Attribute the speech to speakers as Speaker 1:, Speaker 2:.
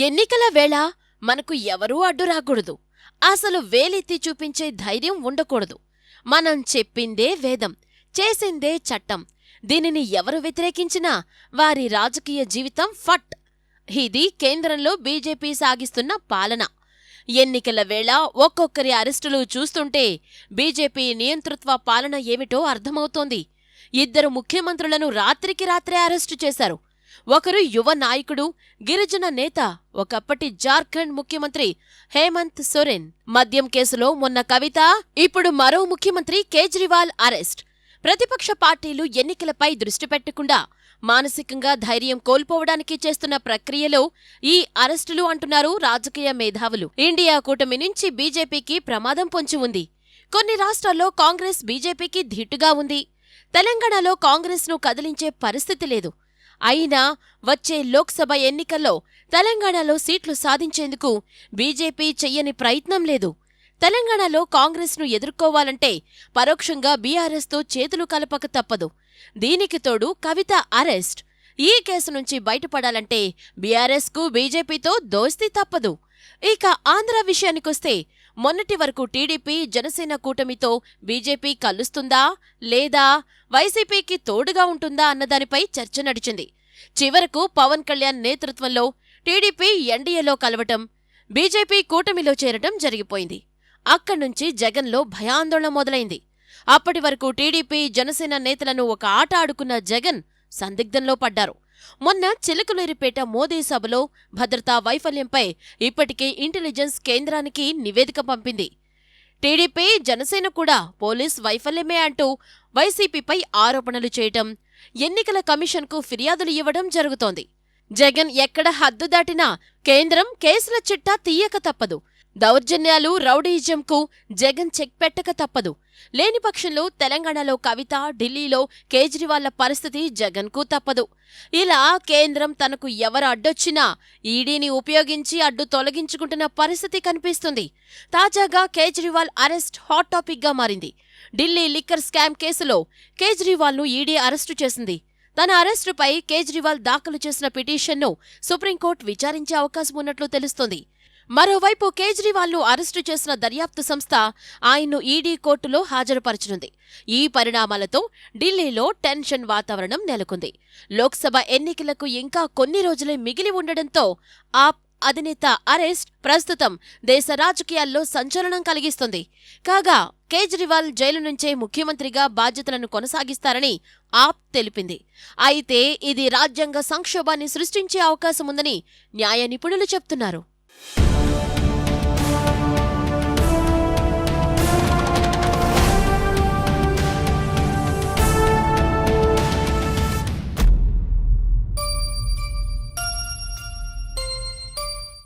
Speaker 1: ఎన్నికల వేళ మనకు ఎవరూ అడ్డు రాకూడదు. అసలు వేలెత్తి చూపించే ధైర్యం ఉండకూడదు. మనం చెప్పిందే వేదం చేసిందే చట్టం. దీనిని ఎవరు వ్యతిరేకించినా వారి రాజకీయ జీవితం ఫట్. ఇది కేంద్రంలో బీజేపీ సాగిస్తున్న పాలన. ఎన్నికల వేళ ఒక్కొక్కరి అరెస్టులు చూస్తుంటే బీజేపీ నియంతృత్వ పాలన ఏమిటో అర్థమవుతోంది. ఇద్దరు ముఖ్యమంత్రులను రాత్రికి రాత్రే అరెస్టు చేశారు. ఒకరు యువ నాయకుడు గిరిజన నేత ఒకప్పటి జార్ఖండ్ ముఖ్యమంత్రి హేమంత్ సోరెన్. మద్యం కేసులో మొన్న కవిత ఇప్పుడు మరో ముఖ్యమంత్రి కేజ్రీవాల్ అరెస్ట్. ప్రతిపక్ష పార్టీలు ఎన్నికలపై దృష్టి పెట్టకుండా మానసికంగా ధైర్యం కోల్పోవడానికి చేస్తున్న ప్రక్రియలో ఈ అరెస్టులు అంటున్నారు రాజకీయ మేధావులు. ఇండియా కూటమి నుంచి బీజేపీకి ప్రమాదం పొంచి ఉంది. కొన్ని రాష్ట్రాల్లో కాంగ్రెస్ బీజేపీకి ధీటుగా ఉంది. తెలంగాణలో కాంగ్రెస్ను కదిలించే పరిస్థితి లేదు. అయినా వచ్చే లోక్సభ ఎన్నికల్లో తెలంగాణలో సీట్లు సాధించేందుకు బీజేపీ చెయ్యని ప్రయత్నం లేదు. తెలంగాణలో కాంగ్రెస్ను ఎదుర్కోవాలంటే పరోక్షంగా బీఆర్ఎస్తో చేతులు కలపక తప్పదు. దీనికి తోడు కవిత అరెస్ట్. ఈ కేసు నుంచి బయటపడాలంటే బీఆర్ఎస్కు బీజేపీతో దోస్తీ తప్పదు. ఇక ఆంధ్ర విషయానికొస్తే మొన్నటి వరకు టీడీపీ జనసేన కూటమితో బీజేపీ కలుస్తుందా లేదా? వైసీపీకి తోడుగా ఉంటుందా అన్నదానిపై చర్చ నడిచింది. చివరకు పవన్ కళ్యాణ్ నేతృత్వంలో టీడీపీ ఎన్డీఏలో కలవటం బీజేపీ కూటమిలో చేరటం జరిగిపోయింది. అక్కడ్నుంచి జగన్లో భయాందోళన మొదలైంది. అప్పటి వరకు టీడీపీ జనసేన నేతలను ఒక ఆట ఆడుకున్న జగన్ సందిగ్ధంలో పడ్డారు. మొన్న చిలకలూరిపేట మోదీ సభలో భద్రతా వైఫల్యంపై ఇప్పటికే ఇంటెలిజెన్స్ కేంద్రానికి నివేదిక పంపింది. టీడీపీ జనసేన కూడా పోలీస్ వైఫల్యమే అంటూ వైసీపీపై ఆరోపణలు చేయటం ఎన్నికల కమిషన్కు ఫిర్యాదులు ఇవ్వడం జరుగుతోంది. జగన్ ఎక్కడ హద్దు దాటినా కేంద్రం కేసుల చిట్టా తీయక తప్పదు. దౌర్జన్యాలు రౌడీయిజంకు జగన్ చెక్ పెట్టక తప్పదు. లేని పక్షంలో తెలంగాణలో కవిత ఢిల్లీలో కేజ్రీవాళ్ళ పరిస్థితి జగన్కు తప్పదు. ఇలా కేంద్రం తనకు ఎవరు అడ్డొచ్చినా ఈడీని ఉపయోగించి అడ్డు తొలగించుకుంటున్న పరిస్థితి కనిపిస్తుంది. తాజాగా కేజ్రీవాల్ అరెస్ట్ హాట్ టాపిక్గా మారింది. ఢిల్లీ లిక్కర్ స్కామ్ కేసులో కేజ్రీవాల్ను ఈడీ అరెస్టు చేసింది. తన అరెస్టుపై కేజ్రీవాల్ దాఖలు చేసిన పిటిషన్ను సుప్రీంకోర్టు విచారించే అవకాశం ఉన్నట్లు తెలుస్తోంది. మరోవైపు కేజ్రీవాల్ను అరెస్టు చేసిన దర్యాప్తు సంస్థ ఆయన్ను ఈడీ కోర్టులో హాజరుపరచనుంది. ఈ పరిణామాలతో ఢిల్లీలో టెన్షన్ వాతావరణం నెలకొంది. లోక్సభ ఎన్నికలకు ఇంకా కొన్ని రోజులే మిగిలి ఉండడంతో ఆప్ అధినేత అరెస్ట్ ప్రస్తుతం దేశ రాజకీయాల్లో సంచలనం కలిగిస్తుంది. కాగా కేజ్రీవాల్ జైలు నుంచే ముఖ్యమంత్రిగా బాధ్యతలను కొనసాగిస్తారని ఆప్ తెలిపింది. అయితే ఇది రాజ్యాంగ సంక్షోభాన్ని సృష్టించే అవకాశముందని న్యాయ నిపుణులు చెప్తున్నారు.